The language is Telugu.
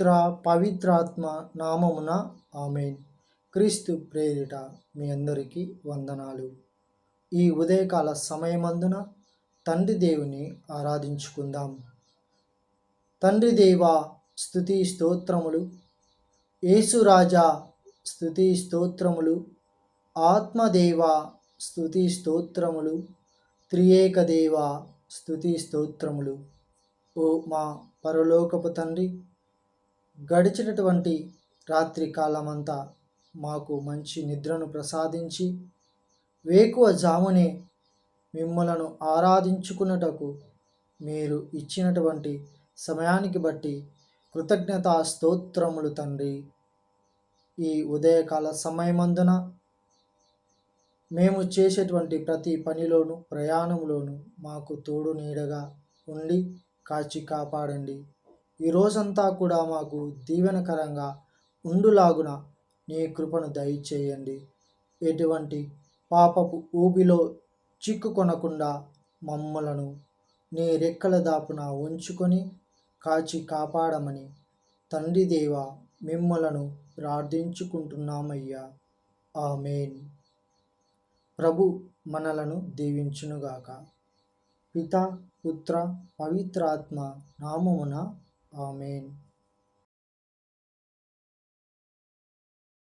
పుత్ర పవిత్రాత్మ నామమున ఆమెన్. క్రీస్తు ప్రేరిట మీ అందరికీ వందనాలు. ఈ ఉదయకాల సమయమందున తండ్రి దేవుని ఆరాధించుకుందాం. తండ్రి దేవ స్థుతి స్తోత్రములు. యేసురాజా స్థుతి స్తోత్రములు. ఆత్మదేవ స్థుతి స్తోత్రములు. త్రియేకదేవ స్థుతి స్తోత్రములు. ఓ మా పరలోకపు తండ్రి గడిచినటువంటి రాత్రి కాలమంతా మాకు మంచి నిద్రను ప్రసాదించి వేకువ జామునే మిమ్మలను ఆరాధించుకున్నటకు మీరు ఇచ్చినటువంటి సమయానికి బట్టి కృతజ్ఞతా స్తోత్రములు తండ్రి. ఈ ఉదయకాల సమయమందున మేము చేసేటువంటి ప్రతి పనిలోను ప్రయాణంలోను మాకు తోడు నీడగా ఉండి కాచి కాపాడండి. ఈ రోజంతా కూడా మాకు దీవెనకరంగా ఉండులాగున నీ కృపను దయచేయండి. ఎటువంటి పాపపు ఊబిలో చిక్కుకొనకుండా మమ్మలను నీ రెక్కల దాపున ఉంచుకొని కాచి కాపాడమని తండ్రి దేవ మిమ్మలను ప్రార్థించుకుంటున్నామయ్యా. ఆమెన్. ప్రభు మనలను దీవించునుగాక. పిత పుత్ర పవిత్రాత్మ నామమున ఆమెన్